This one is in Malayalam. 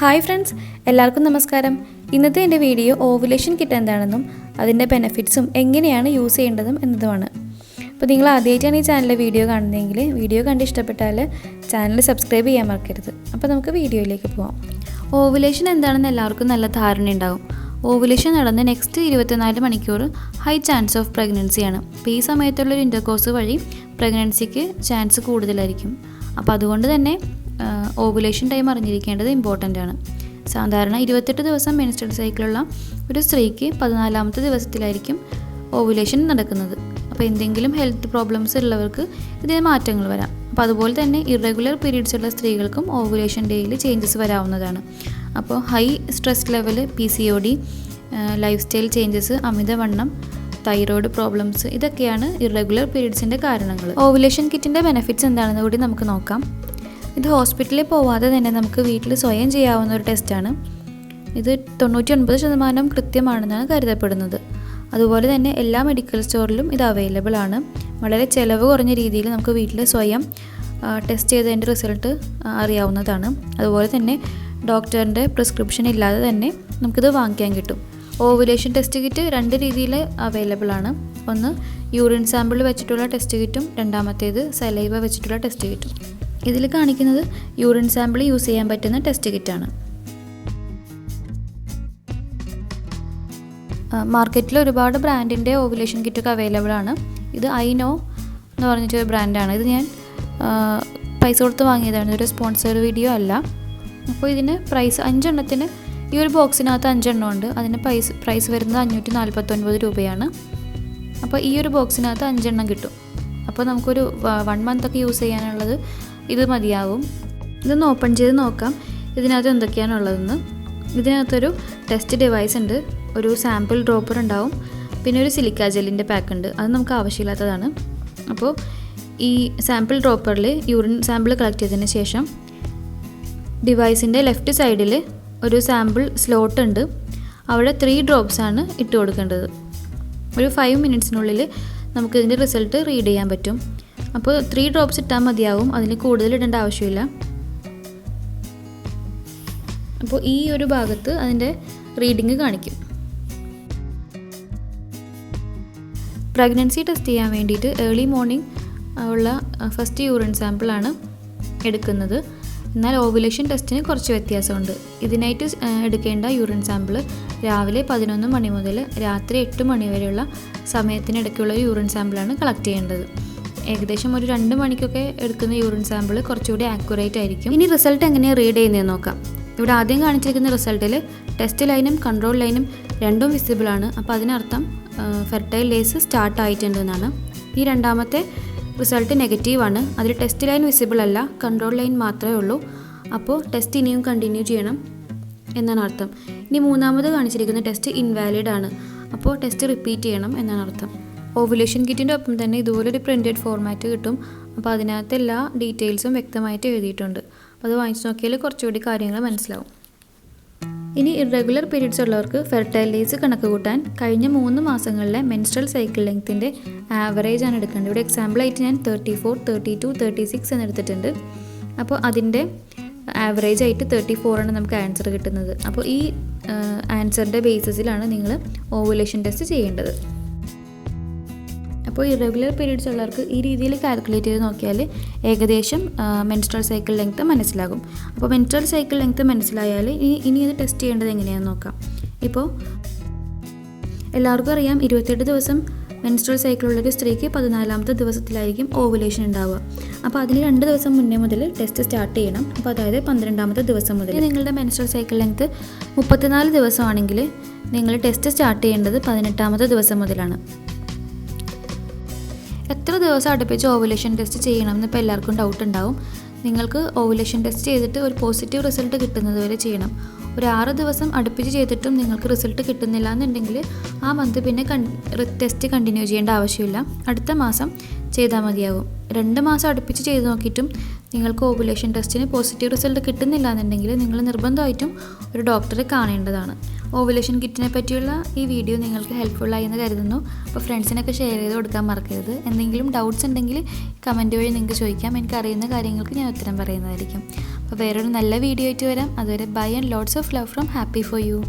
ഹായ് ഫ്രണ്ട്സ് എല്ലാവർക്കും നമസ്കാരം. ഇന്നത്തെ എന്റെ വീഡിയോ ഓവുലേഷൻ കിറ്റ് എന്താണെന്നും അതിന്റെ ബെനഫിറ്റ്സും എങ്ങനെയാണ് യൂസ് ചെയ്യേണ്ടതും എന്നതുമാണ്. അപ്പോൾ നിങ്ങൾ ആദ്യമായിട്ടാണ് ഈ ചാനലിലെ വീഡിയോ കാണുന്നതെങ്കിൽ വീഡിയോ കണ്ട് ഇഷ്ടപ്പെട്ടാൽ ചാനൽ സബ്സ്ക്രൈബ് ചെയ്യാൻ മറക്കരുത്. അപ്പോൾ നമുക്ക് വീഡിയോയിലേക്ക് പോവാം. ഓവുലേഷൻ എന്താണെന്ന് എല്ലാവർക്കും നല്ല ഉണ്ടാകും ഓവുലേഷൻ നടന്ന് നെക്സ്റ്റ് ഇരുപത്തിനാല് മണിക്കൂർ ഹൈ ചാൻസ് ഓഫ് പ്രഗ്നൻസിയാണ് അപ്പോൾ ഈ സമയത്തുള്ളൊരു ഇന്റർകോഴ്സ് വഴി പ്രഗ്നൻസിക്ക് ചാൻസ് കൂടുതലായിരിക്കും. അപ്പോൾ അതുകൊണ്ട് തന്നെ ഓവുലേഷൻ ടൈം അറിഞ്ഞിരിക്കേണ്ടത് ഇമ്പോർട്ടന്റ് ആണ്. സാധാരണ ഇരുപത്തെട്ട് ദിവസം മെൻസ്ട്രൽ സൈക്കിളുള്ള ഒരു സ്ത്രീക്ക് പതിനാലാമത്തെ ദിവസത്തിലായിരിക്കും ഓവുലേഷൻ നടക്കുന്നത്. അപ്പോൾ എന്തെങ്കിലും ഹെൽത്ത് പ്രോബ്ലംസ് ഉള്ളവർക്ക് ഇതിന് മാറ്റങ്ങൾ വരാം. അപ്പോൾ അതുപോലെ തന്നെ ഇറഗുലർ പീരീഡ്സ് ഉള്ള സ്ത്രീകൾക്കും ഓവുലേഷൻ ഡേയിൽ ചേഞ്ചസ് വരാവുന്നതാണ്. അപ്പോൾ high stress level P C O D lifestyle changes അമിതവണ്ണം തൈറോയ്ഡ് പ്രോബ്ലംസ് ഇതൊക്കെയാണ് ഇറഗുലർ പീരീഡ്സിന്റെ കാരണങ്ങൾ ഓവുലേഷൻ കിറ്റിന്റെ ബെനിഫിറ്റ്സ് എന്താണെന്ന് കൂടി നമുക്ക് നോക്കാം. ഇത് ഹോസ്പിറ്റലിൽ പോവാതെ തന്നെ നമുക്ക് വീട്ടിൽ സ്വയം ചെയ്യാവുന്ന ഒരു ടെസ്റ്റാണ് ഇത് തൊണ്ണൂറ്റി ഒൻപത് ശതമാനം കൃത്യമാണെന്നാണ് കരുതപ്പെടുന്നത്. അതുപോലെ തന്നെ എല്ലാ മെഡിക്കൽ സ്റ്റോറിലും ഇത് അവൈലബിൾ ആണ്. വളരെ ചിലവ് കുറഞ്ഞ രീതിയിൽ നമുക്ക് വീട്ടിൽ സ്വയം ടെസ്റ്റ് ചെയ്തതിന്റെ റിസൾട്ട് അറിയാവുന്നതാണ്. അതുപോലെ തന്നെ ഡോക്ടറിന്റെ പ്രിസ്ക്രിപ്ഷൻ ഇല്ലാതെ തന്നെ നമുക്കിത് വാങ്ങിക്കാൻ കിട്ടും. ഓവുലേഷൻ ടെസ്റ്റ് കിറ്റ് രണ്ട് രീതിയിൽ അവൈലബിൾ ആണ്. ഒന്ന് യൂറിൻ സാമ്പിൾ വെച്ചിട്ടുള്ള ടെസ്റ്റ് കിറ്റും രണ്ടാമത്തേത് സലൈവ വെച്ചിട്ടുള്ള ടെസ്റ്റ് കിറ്റും ഇതിൽ കാണിക്കുന്നത് യൂറിൻ സാമ്പിൾ യൂസ് ചെയ്യാൻ പറ്റുന്ന ടെസ്റ്റ് കിറ്റാണ്. മാർക്കറ്റിൽ ഒരുപാട് ബ്രാൻഡിന്റെ ഓവുലേഷൻ കിറ്റൊക്കെ അവൈലബിൾ ആണ്. ഇത് ഐനോ എന്ന് പറഞ്ഞിട്ടൊരു ബ്രാൻഡാണ്. ഇത് ഞാൻ പൈസ കൊടുത്ത് വാങ്ങിയതാണ് ഇതൊരു സ്പോൺസർ വീഡിയോ അല്ല. അപ്പോൾ ഇതിന് പ്രൈസ് അഞ്ചെണ്ണത്തിന് ഈ ഒരു ബോക്സിനകത്ത് അഞ്ചെണ്ണം ഉണ്ട്. അതിന് പ്രൈസ് പ്രൈസ് വരുന്നത് അഞ്ഞൂറ്റി നാൽപ്പത്തൊൻപത് രൂപയാണ്. അപ്പോൾ ഈ ഒരു ബോക്സിനകത്ത് അഞ്ചെണ്ണം കിട്ടും. അപ്പോൾ നമുക്കൊരു വൺ മന്ത് ഒക്കെ യൂസ് ചെയ്യാനുള്ളത് ഇത് മതിയാവും. ഇതൊന്ന് ഓപ്പൺ ചെയ്ത് നോക്കാം. ഇതിനകത്ത് എന്തൊക്കെയാണുള്ളതെന്ന് ഇതിനകത്തൊരു ടെസ്റ്റ് ഡിവൈസ് ഉണ്ട്. ഒരു സാമ്പിൾ ഡ്രോപ്പർ ഉണ്ടാവും. പിന്നെ ഒരു സിലിക്ക ജെല്ലിന്റെ പാക്ക് ഉണ്ട്. അത് നമുക്ക് ആവശ്യമില്ലാത്തതാണ്. അപ്പോൾ ഈ സാമ്പിൾ ഡ്രോപ്പറിൽ യൂറിൻ സാമ്പിൾ കളക്ട് ചെയ്തതിന് ശേഷം ഡിവൈസിന്റെ ലെഫ്റ്റ് സൈഡിൽ ഒരു സാമ്പിൾ സ്ലോട്ട് ഉണ്ട്. അവിടെ ത്രീ ഡ്രോപ്സ് ആണ് ഇട്ട് കൊടുക്കേണ്ടത്. ഒരു ഫൈവ് മിനിറ്റ്സിനുള്ളിൽ നമുക്ക് ഇതിന്റെ റിസൾട്ട് റീഡ് ചെയ്യാൻ പറ്റും. അപ്പോൾ ത്രീ ഡ്രോപ്സ് ഇട്ടാൽ മതിയാവും. അതിന് കൂടുതൽ ഇടേണ്ട ആവശ്യമില്ല. അപ്പോൾ ഈ ഒരു ഭാഗത്ത് അതിന്റെ റീഡിങ് കാണിക്കും. പ്രഗ്നൻസി ടെസ്റ്റ് ചെയ്യാൻ വേണ്ടിയിട്ട് ഏർലി മോർണിംഗ് ഉള്ള ഫസ്റ്റ് യൂറിൻ സാമ്പിളാണ് എടുക്കുന്നത്. എന്നാൽ ഓവുലേഷൻ ടെസ്റ്റിന് കുറച്ച് വ്യത്യാസമുണ്ട്. ഇതിനായിട്ട് എടുക്കേണ്ട യൂറിൻ സാമ്പിൾ രാവിലെ പതിനൊന്ന് മണി മുതൽ രാത്രി എട്ട് മണി വരെയുള്ള സമയത്തിനിടയ്ക്കുള്ള യൂറിൻ സാമ്പിളാണ് കളക്ട് ചെയ്യേണ്ടത്. ഏകദേശം ഒരു രണ്ട് മണിക്കൊക്കെ എടുക്കുന്ന യൂറിൻ സാമ്പിൾ കുറച്ചുകൂടി ആക്യുറേറ്റ് ആയിരിക്കും. ഇനി റിസൾട്ട് എങ്ങനെയാണ് റീഡ് ചെയ്യുന്നതെന്ന് നോക്കാം. ഇവിടെ ആദ്യം കാണിച്ചിരിക്കുന്ന റിസൾട്ടിൽ ടെസ്റ്റ് ലൈനും കൺട്രോൾ ലൈനും രണ്ടും വിസിബിൾ ആണ്. അപ്പോൾ അതിനർത്ഥം ഫെർട്ടൈൽ ലേസ് സ്റ്റാർട്ട് ആയിട്ടുണ്ടെന്നാണ്. ഈ രണ്ടാമത്തെ റിസൾട്ട് നെഗറ്റീവ് ആണ്. അതിൽ ടെസ്റ്റ് ലൈൻ വിസിബിൾ അല്ല കൺട്രോൾ ലൈൻ മാത്രമേ ഉള്ളൂ. അപ്പോൾ ടെസ്റ്റ് ഇനിയും കണ്ടിന്യൂ ചെയ്യണം എന്നാണ് അർത്ഥം. ഇനി മൂന്നാമത് കാണിച്ചിരിക്കുന്ന ടെസ്റ്റ് ഇൻവാലിഡ് ആണ്. അപ്പോൾ ടെസ്റ്റ് റിപ്പീറ്റ് ചെയ്യണം എന്നാണ് അർത്ഥം. ഓവുലേഷൻ കിറ്റിന്റെ ഒപ്പം തന്നെ ഇതുപോലൊരു പ്രിന്റഡ് ഫോർമാറ്റ് കിട്ടും. അപ്പോൾ അതിനകത്ത് എല്ലാ ഡീറ്റെയിൽസും വ്യക്തമായിട്ട് എഴുതിയിട്ടുണ്ട്. അപ്പോൾ അത് വാങ്ങിച്ചു നോക്കിയാൽ കുറച്ചുകൂടി കാര്യങ്ങൾ മനസ്സിലാവും. ഇനി ഇറഗുലർ പീരീഡ്സ് ഉള്ളവർക്ക് ഫെർട്ടൈൽ ഡേയ്സ് കണക്ക് കൂട്ടാൻ കഴിഞ്ഞ മൂന്ന് മാസങ്ങളിലെ മെൻസ്ട്രൽ സൈക്കിൾ ലെങ്ത്തിന്റെ ആവറേജ് ആണ് എടുക്കേണ്ടത്. ഇവിടെ എക്സാമ്പിളായിട്ട് ഞാൻ thirty four thirty two thirty six എന്ന് എടുത്തിട്ടുണ്ട്. അപ്പോൾ അതിന്റെ ആവറേജ് ആയിട്ട് തേർട്ടി ഫോറാണ് നമുക്ക് ആൻസർ കിട്ടുന്നത്. അപ്പോൾ ഈ ആൻസറിന്റെ ബേസിസിലാണ് നിങ്ങൾ ഓവുലേഷൻ ടെസ്റ്റ് ചെയ്യേണ്ടത്. അപ്പോൾ ഇറഗുലർ പീരീഡ്സ് ഉള്ളവർക്ക് ഈ രീതിയിൽ കാൽക്കുലേറ്റ് ചെയ്ത് നോക്കിയാൽ ഏകദേശം മെൻസ്ട്രൽ സൈക്കിൾ ലെങ്ത്ത് മനസ്സിലാകും. അപ്പോൾ മെൻസ്ട്രൽ സൈക്കിൾ ലെങ്ത്ത് മനസ്സിലായാൽ ഇനി ഇനി ഇത് ടെസ്റ്റ് ചെയ്യേണ്ടത് എങ്ങനെയാണെന്ന് നോക്കാം. ഇപ്പോൾ എല്ലാവർക്കും അറിയാം ഇരുപത്തെട്ട് ദിവസം മെൻസ്ട്രൽ സൈക്കിളുള്ള ഒരു സ്ത്രീക്ക് പതിനാലാമത്തെ ദിവസത്തിലായിരിക്കും ഓവുലേഷൻ ഉണ്ടാവുക. അപ്പോൾ അതിന് രണ്ട് ദിവസം മുന്നേ മുതൽ ടെസ്റ്റ് സ്റ്റാർട്ട് ചെയ്യണം. അപ്പോൾ അതായത് പന്ത്രണ്ടാമത്തെ ദിവസം മുതൽ. നിങ്ങളുടെ മെൻസ്ട്രൽ സൈക്കിൾ ലെങ്ത്ത് മുപ്പത്തിനാല് ദിവസമാണെങ്കിൽ നിങ്ങൾ ടെസ്റ്റ് സ്റ്റാർട്ട് ചെയ്യേണ്ടത് പതിനെട്ടാമത്തെ ദിവസം മുതലാണ്. എത്ര ദിവസം അടുപ്പിച്ച് ഓവുലേഷൻ ടെസ്റ്റ് ചെയ്യണമെന്ന് ഇപ്പോൾ എല്ലാവർക്കും ഡൗട്ട് ഉണ്ടാവും. നിങ്ങൾക്ക് ഓവുലേഷൻ ടെസ്റ്റ് ചെയ്തിട്ട് ഒരു പോസിറ്റീവ് റിസൾട്ട് കിട്ടുന്നത് വരെ ചെയ്യണം. ഒരു ആറ് ദിവസം അടുപ്പിച്ച് ചെയ്തിട്ടും നിങ്ങൾക്ക് റിസൾട്ട് കിട്ടുന്നില്ല എന്നുണ്ടെങ്കിൽ ആ മന്ത് പിന്നെ ടെസ്റ്റ് കണ്ടിന്യൂ ചെയ്യേണ്ട ആവശ്യമില്ല. അടുത്ത മാസം ചെയ്താൽ മതിയാകും രണ്ട് മാസം അടുപ്പിച്ച് ചെയ്ത് നോക്കിയിട്ടും നിങ്ങൾക്ക് ഓവുലേഷൻ ടെസ്റ്റിന് പോസിറ്റീവ് റിസൾട്ട് കിട്ടുന്നില്ല എന്നുണ്ടെങ്കിൽ നിങ്ങൾ നിർബന്ധമായിട്ടും ഒരു ഡോക്ടറെ കാണേണ്ടതാണ്. ഓവുലേഷൻ കിറ്റിനെ പറ്റിയുള്ള ഈ വീഡിയോ നിങ്ങൾക്ക് ഹെൽപ്ഫുള്ളായി എന്ന് കരുതുന്നു. അപ്പോൾ ഫ്രണ്ട്സിനൊക്കെ ഷെയർ ചെയ്ത് കൊടുക്കാൻ മറക്കരുത്. എന്തെങ്കിലും ഡൗട്ട്സ് ഉണ്ടെങ്കിൽ കമന്റ് വഴി നിങ്ങൾക്ക് ചോദിക്കാം. എനിക്ക് അറിയുന്ന കാര്യങ്ങൾക്ക് ഞാൻ ഉത്തരം പറയുന്നതായിരിക്കും. അപ്പോൾ വേറൊരു നല്ല വീഡിയോ ആയിട്ട് വരാം. അതുവരെ bye and lots of love from happy for you